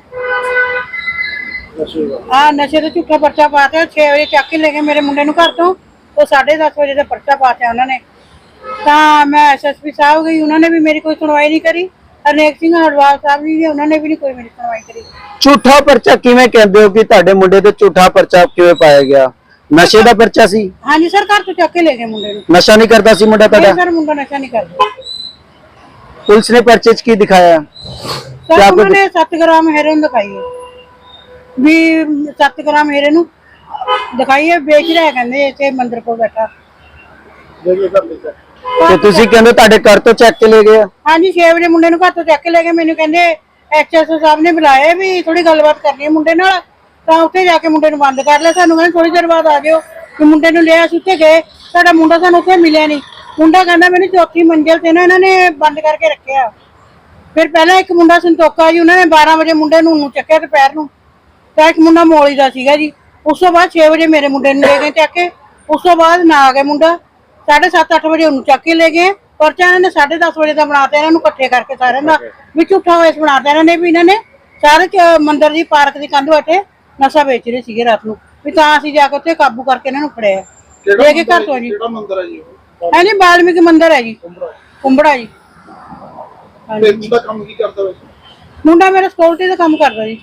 ਆ ਨਸ਼ੇ ਦਾ ਝੂਠਾ ਪਰਚਾ ਪਾਤਾ 6 ਵਜੇ ਚੱਕ ਕੇ ਲੈ ਗਏ ਮੇਰੇ ਮੁੰਡੇ ਨੂੰ ਘਰ ਤੋਂ। ਉਹ 10:30 ਵਜੇ ਦਾ ਪਰਚਾ ਪਾਤਾ ਉਹਨਾਂ ਨੇ। ਤਾਂ ਮੈਂ ਐਸਐਸਪੀ ਸਾਹਿਬ ਗਈ ਉਹਨਾਂ ਨੇ ਵੀ ਮੇਰੀ ਕੋਈ ਸੁਣਵਾਈ ਨਹੀਂ ਕਰੀ। ਹਰਨੇਕ ਸਿੰਘ ਹਰਵਾਲ ਸਾਹਿਬ ਜੀ ਵੀ ਉਹਨਾਂ ਨੇ ਵੀ ਨਹੀਂ ਕੋਈ ਮੇਰੀ ਸੁਣਵਾਈ ਕਰੀ। ਝੂਠਾ ਪਰਚਾ ਕਿਵੇਂ ਕਹਿੰਦੇ ਹੋ ਕਿ ਤੁਹਾਡੇ ਮੁੰਡੇ ਤੇ ਝੂਠਾ ਪਰਚਾ ਕਿਵੇਂ ਪਾਇਆ ਗਿਆ? ਨਸ਼ੇ ਦਾ ਪਰਚਾ ਸੀ? ਹਾਂਜੀ ਸਰ ਘਰ ਤੋਂ ਚੱਕ ਕੇ ਲੈ ਗਏ ਮੁੰਡੇ ਨੂੰ। ਨਸ਼ਾ ਨਹੀਂ ਕਰਦਾ ਸੀ ਮੁੰਡਾ ਤੁਹਾਡਾ? ਸਰ ਮੁੰਡਾ ਨਸ਼ਾ ਨਹੀਂ ਕਰਦਾ। ਪੁਲਿਸ ਨੇ ਪਰਚੇ 'ਚ ਕੀ ਦਿਖਾਇਆ? ਸਰ ਉਹਨਾਂ ਨੇ 7 ਗ੍ਰਾਮ ਹੈਰੋਇਨ ਦਿਖਾਈ ਹੈ। ਵੀ 7 ਗ੍ਰਾਮ ਹੈਰੋਇਨ ਨੂੰ। ਦਿਖਾਈ ਹੈ ਵੇਚ ਰਿਹਾ ਕਹਿੰਦੇ ਇੱਥੇ ਮੰਦਰ ਕੋਲ ਬੈਠਾ। ਤੇ ਤੁਸੀਂ ਕਹਿੰਦੇ ਤੁਹਾਡੇ ਘਰ ਤੋਂ ਚੱਕ ਕੇ ਲੈ ਗਏ ਆ? ਹਾਂਜੀ 6 ਵਜੇ ਮੁੰਡੇ ਨੂੰ ਘਰ ਤੋਂ ਚੱਕ ਕੇ ਲੈ ਗਏ। ਮੈਨੂੰ ਕਹਿੰਦੇ ਐਚਐਸਓ ਸਾਹਿਬ ਨੇ ਬੁਲਾਇਆ ਵੀ ਥੋੜੀ ਗੱਲਬਾਤ ਕਰਨੀ ਹੈ ਮੁੰਡੇ ਨਾਲ। ਤਾਂ ਉੱਥੇ ਜਾ ਕੇ ਮੁੰਡੇ ਨੂੰ ਬੰਦ ਕਰ ਲਿਆ। ਸਾਨੂੰ ਕਹਿੰਦੇ ਥੋੜੀ ਦੇਰ ਬਾਅਦ ਆ ਜਿਓ। ਕਿ ਮੁੰਡੇ ਨੂੰ ਲਿਆ ਅਸੀਂ ਉੱਥੇ ਗਏ। ਸਾਡਾ ਮੁੰਡਾ ਸਾਨੂੰ ਉੱਥੇ ਮਿਲਿਆ ਨਹੀਂ। ਮੁੰਡਾ ਕਹਿੰਦਾ ਮੈਨੂੰ ਚੌਥੀ ਮੰਜ਼ਿਲ ਤੇ ਨਾ ਇਹਨਾਂ ਨੇ ਬੰਦ ਕਰਕੇ ਰੱਖਿਆ। ਫਿਰ ਪਹਿਲਾਂ ਇੱਕ ਮੁੰਡਾ ਸੰਤੋਖਾ ਜੀ ਉਹਨਾਂ ਨੇ 12 ਵਜੇ ਮੁੰਡੇ ਨੂੰ ਨੂੰ ਚੱਕਿਆ ਦੁਪਹਿਰ ਨੂੰ। ਤਾਂ ਇੱਕ ਮੁੰਡਾ ਮੌਲੀ ਦਾ ਸੀਗਾ ਜੀ। ਉਸ ਤੋਂ ਬਾਅਦ 6 ਵਜੇ ਮੇਰੇ ਮੁੰਡੇ ਨੂੰ ਲੈ ਗਏ ਚੱਕ ਕੇ। ਉਸ ਤੋਂ ਬਾਅਦ ਨਾ ਆ ਗਿਆ ਮੁੰਡਾ। 7:30 8 ਵਜੇ ਉਹਨੂੰ ਚੱਕ ਕੇ ਲੈ ਗਏ। ਪਰਚਾ ਇਹਨਾਂ ਨੇ 10:30 ਵਜੇ ਦਾ ਬਣਾਤਾ ਇਹਨਾਂ ਨੂੰ ਇਕੱਠੇ ਕਰਕੇ ਸਾਰਿਆਂ ਦਾ। ਵੀ ਝੂਠਾ ਹੋਇਸ ਬਣਾਤਾ ਇਹਨਾਂ ਨੇ ਵੀ ਇਹਨਾਂ ਨੇ। ਸਾਰੇ ਮੰਦਿਰ ਦੀ ਪਾਰਕ ਦੀ ਕੰਧ ਬੈਠੇ ਨਸ਼ਾ ਵੇਚ ਰਹੇ ਸੀਗੇ ਰਾਤ ਨੂੰ। ਵੀ ਤਾਂ ਅਸੀਂ ਜਾ ਕੇ ਉੱਥੇ ਕਾਬੂ ਕਰਕੇ ਇਹਨਾਂ ਨੂੰ ਫੜਿਆ। ਲੈ ਕੇ ਘਰ ਤੋਂ ਜੀ। ਕਿਹੜਾ ਮੰਦਿਰ ਹੈ ਜੀ ਹੈ ਜੀ ਬਾਲਮਿਕ ਮੰਦਿਰ ਹੈ ਜੀ। ਕੁੰਬੜਾ ਜੀ। ਮੁੰਡਾ ਕੰਮ ਕੀ ਕਰਦਾ ਵੈਸੇ? ਮੁੰਡਾ ਮੇਰਾ ਸਕਿਉਰਟੀ ਦਾ ਕੰਮ ਕਰਦਾ ਜੀ।